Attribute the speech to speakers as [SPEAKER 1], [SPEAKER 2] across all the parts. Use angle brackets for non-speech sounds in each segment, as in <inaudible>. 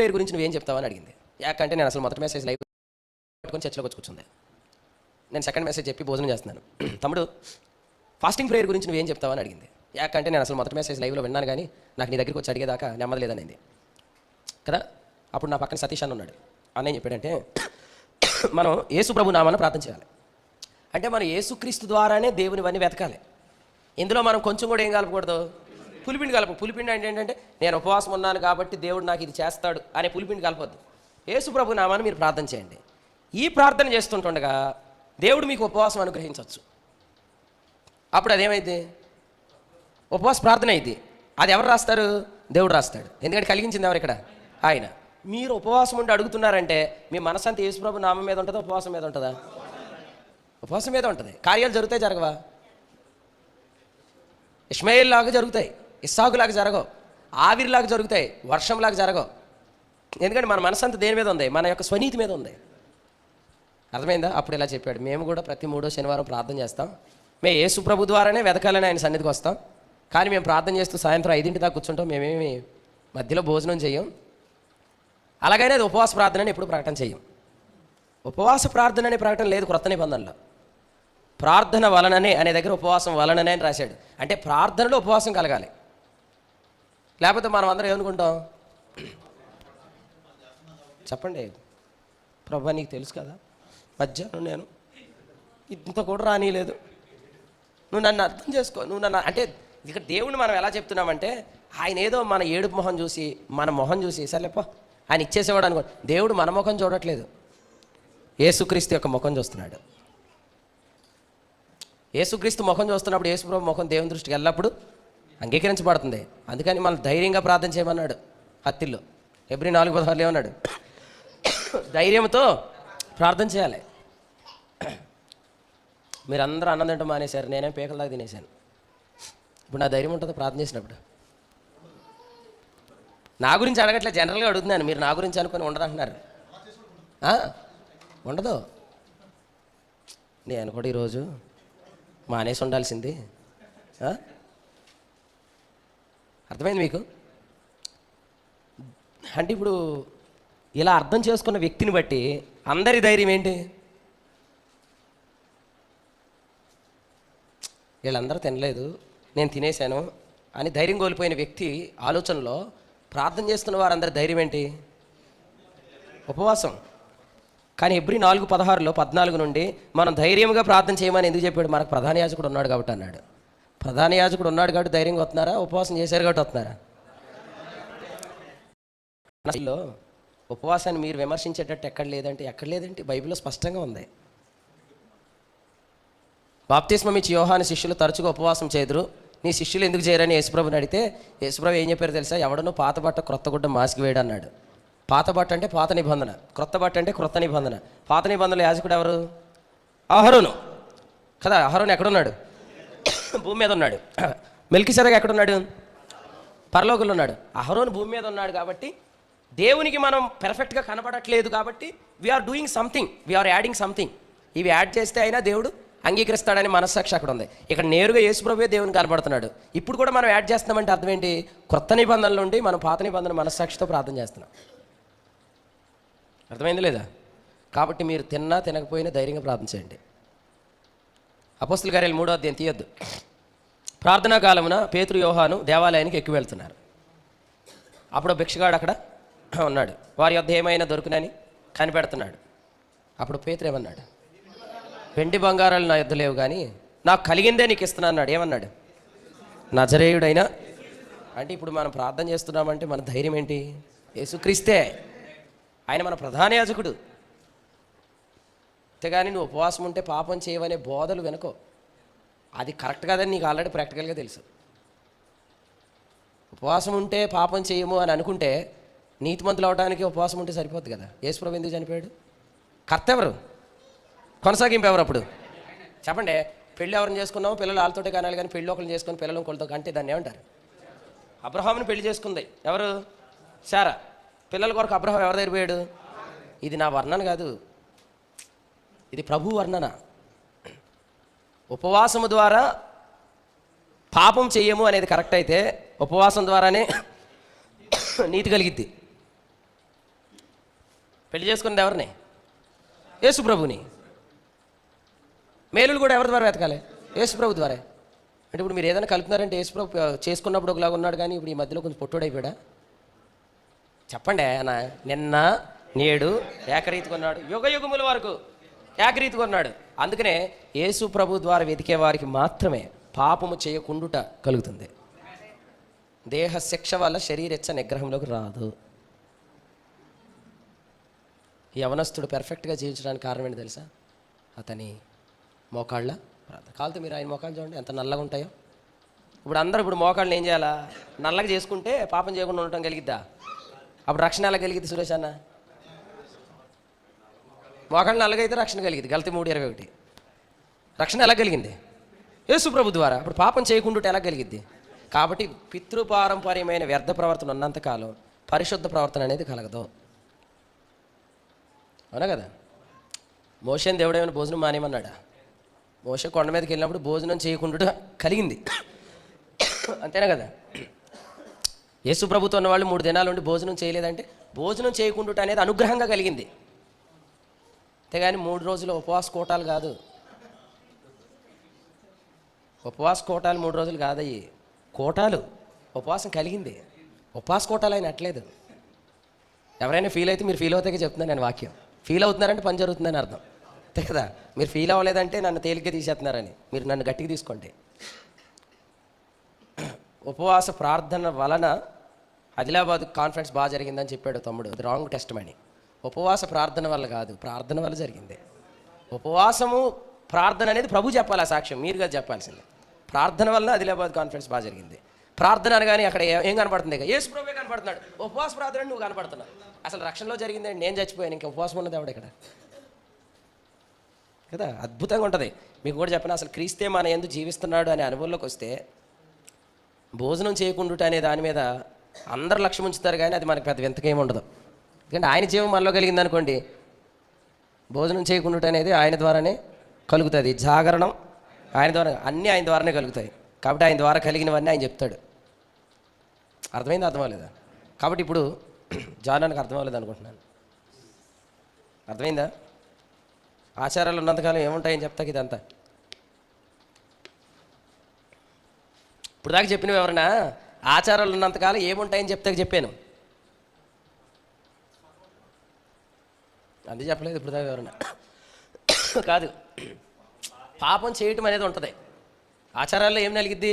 [SPEAKER 1] Prayer గురించి నువ్వేం చెప్తావని అడిగింది. యాకంటే నేను అసలు మొదటి మెసేజ్ లైవ్ పట్టుకొని చర్చలోకి వచ్చి కూర్చుంది. నేను సెకండ్ మెసేజ్ చెప్పి భోజనం చేస్తున్నాను. <clears throat> తమ్ముడు ఫాస్టింగ్ ప్రేయర్ గురించి నువ్వేం చెప్తావని అడిగింది. యాకంటే నేను అసలు మొదటి మెసేజ్ లైవ్లో విన్నాను కానీ నాకు నీ దగ్గరికి వచ్చి అడిగేదాకా నెమ్మదలేదనేది. కదా? అప్పుడు నా పక్కన సతీష్ అని ఉన్నాడు. అన్నయ్య చెప్పాడంటే <clears throat> మనం యేసు ప్రభు నామాన ప్రార్థన చేయాలి. అంటే మనం యేసుక్రీస్తు ద్వారానే దేవునివన్నీ వెతకాలి. ఇందులో మనం కొంచెం కూడా ఏం కలపకూడదు పులిపిండి కలప పులిపిండి అంటే ఏంటంటే నేను ఉపవాసం ఉన్నాను కాబట్టి దేవుడు నాకు ఇది చేస్తాడు అనే పులిపిండి కలపద్దు. యేసుప్రభు నామాన్ని మీరు ప్రార్థన చేయండి. ఈ ప్రార్థన చేస్తుంటుండగా దేవుడు మీకు ఉపవాసం అనుగ్రహించవచ్చు అప్పుడు అదేమైంది ఉపవాస ప్రార్థన అయింది అది ఎవరు రాస్తారు? దేవుడు రాస్తాడు. ఎందుకంటే కలిగించింది ఎవరు ఇక్కడ? ఆయన. మీరు ఉపవాసం ఉండి అడుగుతున్నారంటే మీ మనసంతా యేసుప్రభు నామం మీద ఉంటుందా ఉపవాసం మీద ఉంటుందా? ఉపవాసం మీద ఉంటుంది. కార్యాలు జరుగుతాయి జరగవా? ఇస్మాయిల్ లాగా జరుగుతాయి. ఇస్సాకులాగా జరగవు ఆవిరిలాగా జరుగుతాయి వర్షంలాగా జరగవు. ఎందుకంటే మన మనసంతా దేని మీద ఉంది? మన యొక్క స్వనీతి మీద ఉంది. అర్థమైందా? అప్పుడు ఇలా చెప్పాడు. మేము కూడా ప్రతి మూడో శనివారం ప్రార్థన చేస్తాం. మేము యేసు ప్రభు ద్వారానే వెతకాలని ఆయన సన్నిధికి వస్తాం. కానీ మేము ప్రార్థన చేస్తూ సాయంత్రం ఐదింటి దాకా కూర్చుంటాం. మేమేమి మధ్యలో భోజనం చేయం. అలాగైనా అది ఉపవాస ప్రార్థన అని ఎప్పుడు ప్రకటన చేయం. ఉపవాస ప్రార్థన అనే ప్రకటన లేదు క్రొత్త నిబంధనలో. ప్రార్థన వలననే అనే దగ్గర ఉపవాసం వలననే అని రాశాడు. అంటే ప్రార్థనలో ఉపవాసం కలగాలి. లేకపోతే మనం అందరం ఏమనుకుంటాం? చెప్పండి. ప్రభా నీకు తెలుసు కదా మధ్యాహ్నం నేను ఇంత కూడా రానిలేదు నువ్వు నన్ను అర్థం చేసుకో నువ్వు నన్ను అంటే ఇక్కడ దేవుని మనం ఎలా చెప్తున్నామంటే ఆయన ఏదో మన ఏడుపు మొహం చూసి మన మొహం చూసి సర్లేపో ఆయన ఇచ్చేసేవాడు అనుకో దేవుడు మన ముఖం చూడట్లేదు. ఏసుక్రీస్తు యొక్క ముఖం చూస్తున్నాడు. ఏసుక్రీస్తు ముఖం చూస్తున్నప్పుడు యేసుప్రభు ముఖం దేవుని దృష్టికి ఎల్లప్పుడు అంగీకరించబడుతుంది. అందుకని మనం ధైర్యంగా ప్రార్థన చేయమన్నాడు హత్తిల్లో. ఎబ్రి నాలుగు పదహారులు ఏమన్నాడు? ధైర్యంతో ప్రార్థన చేయాలి. మీరందరూ అన్నం తింటాం మానేశారు. నేనేం పేకల దాకా తినేశాను. ఇప్పుడు నా ధైర్యం ఉంటుందో ప్రార్థన చేసినప్పుడు? నా గురించి అడగట్లే జనరల్గా అడుగుతున్నాను. మీరు నా గురించి అనుకుని ఉండదంటున్నారు. ఉండదు. నేను కూడా ఈరోజు మానేసి ఉండాల్సింది. అర్థమైంది మీకు? అంటే ఇప్పుడు ఇలా అర్థం చేసుకున్న వ్యక్తిని బట్టి అందరి ధైర్యం ఏంటి? వీళ్ళందరూ తినలేదు నేను తినేశాను అని ధైర్యం కోల్పోయిన వ్యక్తి ఆలోచనలో ప్రార్థన చేస్తున్న వారందరి ధైర్యం ఏంటి? ఉపవాసం. కానీ ఎబ్రి నాలుగు పదహారులో పద్నాలుగు నుండి మనం ధైర్యంగా ప్రార్థన చేయమని ఎందుకు చెప్పాడు? మనకు ప్రధాన యాజకుడు ఉన్నాడు కాబట్టి అన్నాడు. ప్రధాన యాజకుడు ఉన్నాడు కాబట్టి ధైర్యంగా వస్తున్నారా? ఉపవాసం చేశారు కాబట్టి వస్తున్నారా? అసలు ఉపవాసాన్ని మీరు విమర్శించేటట్టు ఎక్కడ లేదంటే ఎక్కడ లేదంటే బైబిల్లో స్పష్టంగా ఉంది. బాప్తిస్మం ఇచ్చి యోహాని శిష్యులు తరచుగా ఉపవాసం చేదురు. నీ శిష్యులు ఎందుకు చేయరని యేసుప్రభుని అడిగితే యేసుప్రభు ఏం చెప్పారు తెలుసా? ఎవడనో పాత బట్ట క్రొత్త గుడ్డ మాసికి వేయడు అన్నాడు. పాత బట్ట అంటే పాత నిబంధన. క్రొత్త బట్ట అంటే క్రొత్త నిబంధన. పాత నిబంధనలు యాజకుడు ఎవరు? అహరును. కదా అహరును ఎక్కడున్నాడు? భూమి మీద ఉన్నాడు. మెల్కి సరగా ఎక్కడున్నాడు? పరలోకంలో ఉన్నాడు. అహరోను భూమి మీద ఉన్నాడు కాబట్టి దేవునికి మనం పెర్ఫెక్ట్గా కనబడట్లేదు కాబట్టి we're doing something we're adding something ఇవి యాడ్ చేస్తే అయినా దేవుడు అంగీకరిస్తాడని మనస్సాక్షి అక్కడ ఉంది. ఇక్కడ నేరుగా యేసుప్రభువే దేవుని కనబడుతున్నాడు ఇప్పుడు కూడా మనం యాడ్ చేస్తున్నామంటే అర్థం ఏంటి? క్రొత్త నిబంధనలు ఉండి మనం పాత నిబంధన మనస్సాక్షితో ప్రార్థన చేస్తున్నాం. అర్థమైంది లేదా? కాబట్టి మీరు తిన్నా తినకపోయినా ధైర్యంగా ప్రార్థన చేయండి. అపోస్తుల కార్యాలు మూడో అధ్యాయం తీయొద్దు. ప్రార్థనా కాలమున పేతురు యోహాను దేవాలయానికి ఎక్కువ వెళ్తున్నారు. అప్పుడు భిక్షగాడు అక్కడ ఉన్నాడు. వారి యొద్ ఏమైనా దొరుకునని కనిపెడుతున్నాడు. అప్పుడు పేతురు ఏమన్నాడు? వెండి బంగారాలు నా యొద్ లేవు కానీ నాకు కలిగిందే నీకు ఇస్తున్నా అన్నాడు. ఏమన్నాడు? నజరేయుడైనా? అంటే ఇప్పుడు మనం ప్రార్థన చేస్తున్నామంటే మన ధైర్యం ఏంటి? యేసుక్రీస్తే. ఆయన మన ప్రధాన యాజకుడు. అంతేగాని నువ్వు ఉపవాసం ఉంటే పాపం చేయవనే బోధలు వెనుకో. అది కరెక్ట్ కాదని నీకు ఆల్రెడీ ప్రాక్టికల్గా తెలుసు. ఉపవాసం ఉంటే పాపం చేయము అని అనుకుంటే నీతిమంతులు అవడానికి ఉపవాసం ఉంటే సరిపోద్ది కదా. యేసుప్రభు ఎందుకు చనిపోయాడు? కర్త ఎవరు కొనసాగింపు ఎవరు అప్పుడు చెప్పండి పెళ్ళి ఎవరిని చేసుకున్నాము? పిల్లలు వాళ్ళతోటే కానాలి కానీ పెళ్ళి ఒకరిని చేసుకుని పిల్లలు ఇంకొకరితో కంటే దాన్ని ఏమంటారు? అబ్రహాంని పెళ్ళి చేసుకుంది. ఎవరు? సారా పిల్లల కొరకు అబ్రహం ఎవరి దగ్గర పోయాడు? ఇది నా వర్ణన కాదు. ఇది ప్రభు వర్ణన. ఉపవాసము ద్వారా పాపం చెయ్యము అనేది కరెక్ట్ అయితే ఉపవాసం ద్వారానే నీతి కలిగిద్ది. పెళ్ళి చేసుకున్నది ఎవరిని? యేసు ప్రభుని. మేలులు కూడా ఎవరి ద్వారా వెతకాలి? యేసు ప్రభు ద్వారా. అంటే ఇప్పుడు మీరు ఏదైనా కలుపుతున్నారంటే యేసు ప్రభు చేసుకున్నప్పుడు ఒకలాగా ఉన్నాడు కానీ ఇప్పుడు ఈ మధ్యలో కొంచెం పొట్టుడైపోయాడా? చెప్పండి ఆయన. నిన్న నేడు ఏకరీతిగా ఉన్నాడు. యుగ యుగముల వరకు. ఏకరీతిగా ఉన్నాడు. అందుకనే యేసు ప్రభు ద్వారా వెతికే వారికి మాత్రమే పాపము చేయకుండుట కలుగుతుంది. దేహ శిక్ష వల్ల శరీరెచ్చ నిగ్రహంలోకి రాదు. యవనస్తుడు పెర్ఫెక్ట్గా జీవించడానికి కారణం ఏంటి తెలుసా? అతని మోకాళ్ళ ప్రార్థన కాలుతో మీరు ఆయన మోకాళ్ళు చూడండి ఎంత నల్లగా ఉంటాయో. ఇప్పుడు అందరూ ఇప్పుడు మోకాళ్ళని ఏం చేయాలా? నల్లగా చేసుకుంటే పాపం చేయకుండా ఉండటం కలిగిద్దా? అప్పుడు రక్షణ ఎలా కలిగిద్ది సురేష్ అన్న? మోకాళ్ళు నల్లగా అయితే రక్షణ కలిగింది. గలతి మూడు ఇరవై ఒకటి. రక్షణ ఎలా కలిగింది? యేసుప్రభు ద్వారా. అప్పుడు పాపం చేయకుండా ఎలా కలిగిద్ది? కాబట్టి పితృపారంపర్యమైన వ్యర్థ ప్రవర్తన ఉన్నంతకాలం పరిశుద్ధ ప్రవర్తన అనేది కలగదు. అవునా కదా? మోషన్ దేవుడేమైనా భోజనం మానేమన్నాడా మోస కొండ మీదకి వెళ్ళినప్పుడు భోజనం చేయకుండా కలిగింది. అంతేనా కదా? యేసు ప్రభుత్వం ఉన్న వాళ్ళు మూడు దినాలు ఉండి భోజనం చేయలేదంటే భోజనం చేయకుండా అనేది అనుగ్రహంగా కలిగింది. అంతేగాని మూడు రోజులు ఉపవాస కోటాలు కాదు. ఉపవాస కోటాలు మూడు రోజులు కాదయ్యి. కోటాలు ఉపవాసం కలిగింది. ఉపవాస కోటాలు ఆయన అట్లేదు. ఎవరైనా ఫీల్ అయితే మీరు ఫీల్ అవుతాకే చెప్తున్నాను నేను వాక్యం. ఫీల్ అవుతున్నారంటే పని జరుగుతుందని అర్థం. అంతే కదా? మీరు ఫీల్ అవ్వలేదంటే నన్ను తేలిగ్గా తీసేస్తున్నారని. మీరు నన్ను గట్టిగా తీసుకోండి. ఉపవాస ప్రార్థన వలన ఆదిలాబాద్ కాన్ఫరెన్స్ బాగా జరిగిందని చెప్పాడు తమ్ముడు. అది రాంగ్ టెస్ట్ మనీ ఉపవాస ప్రార్థన వల్ల కాదు ప్రార్థన వల్ల జరిగింది. ఉపవాసము ప్రార్థన అనేది ప్రభు చెప్పాలి ఆ సాక్ష్యం. మీరుగా చెప్పాల్సింది. ప్రార్థన వల్ల ఆదిలాబాద్ కాన్ఫరెన్స్ బాగా జరిగింది. ప్రార్థన అనగానే అక్కడ ఏం కనపడుతుంది? ఇక యేసు ప్రభువే కనపడుతున్నాడు. ఉపవాస ప్రార్థన నువ్వు కనపడుతున్నావు. అసలు రక్షణలో జరిగింది నేను చచ్చిపోయాను ఇంకా ఉపవాసం ఉన్నది ఎవడ ఇక్కడ? కదా అద్భుతంగా ఉంటుంది. మీకు కూడా చెప్పిన అసలు క్రీస్తే మన ఎందు జీవిస్తున్నాడు అనే అనుభవంలోకి వస్తే భోజనం చేయకుండా అనే దాని మీద అందరు లక్ష్యం ఉంచుతారు కానీ అది మనకి పెద్ద వింతకేం ఉండదు. ఎందుకంటే ఆయన జీవం మనలో కలిగింది అనుకోండి భోజనం చేయకుండా అనేది ఆయన ద్వారానే కలుగుతుంది. జాగరణం ఆయన ద్వారా అన్నీ ఆయన ద్వారానే కలుగుతాయి. కాబట్టి ఆయన ద్వారా కలిగినవన్నీ ఆయన చెప్తాడు. అర్థమైంది అర్థమవలేదా? కాబట్టి ఇప్పుడు <clears throat> జానానికి అర్థమవలేదు అనుకుంటున్నాను. అర్థమైందా? ఆచారాలు ఉన్నంతకాలం ఏముంటాయని చెప్తాకి ఇదంతా. ఇప్పుడు దాకా చెప్పినవి ఎవరన్నా ఆచారాలు ఉన్నంతకాలం ఏముంటాయని చెప్తాక చెప్పాను. అంతే చెప్పలేదు ఇప్పుడు దాకా ఎవరన్నా కాదు. పాపం చేయటం అనేది ఉంటుంది. ఆచారాల్లో ఏం నలిగిద్ది?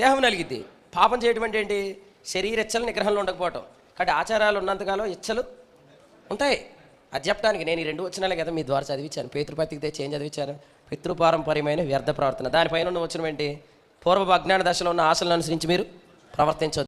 [SPEAKER 1] దేహం నలిగిద్ది. పాపం చేయటం అంటే ఏంటి? శరీర ఇచ్చలు నిగ్రహంలో ఉండకపోవటం. కాబట్టి ఆచారాలు ఉన్నంతకాలం ఇచ్చలు ఉంటాయి. అది చెప్పడానికి నేను ఈ రెండు వచ్చినాలే కదా మీ ద్వారా చదివించాను పేతృపతికి చేంజ్ చదివించాను పితృపారంపర్యమైన వ్యర్థ ప్రవర్తన దానిపైన ఉన్న వచ్చిన ఏంటి? పూర్వ అజ్ఞాన దశలో ఉన్న ఆశలను అనుసరించి మీరు ప్రవర్తించవచ్చు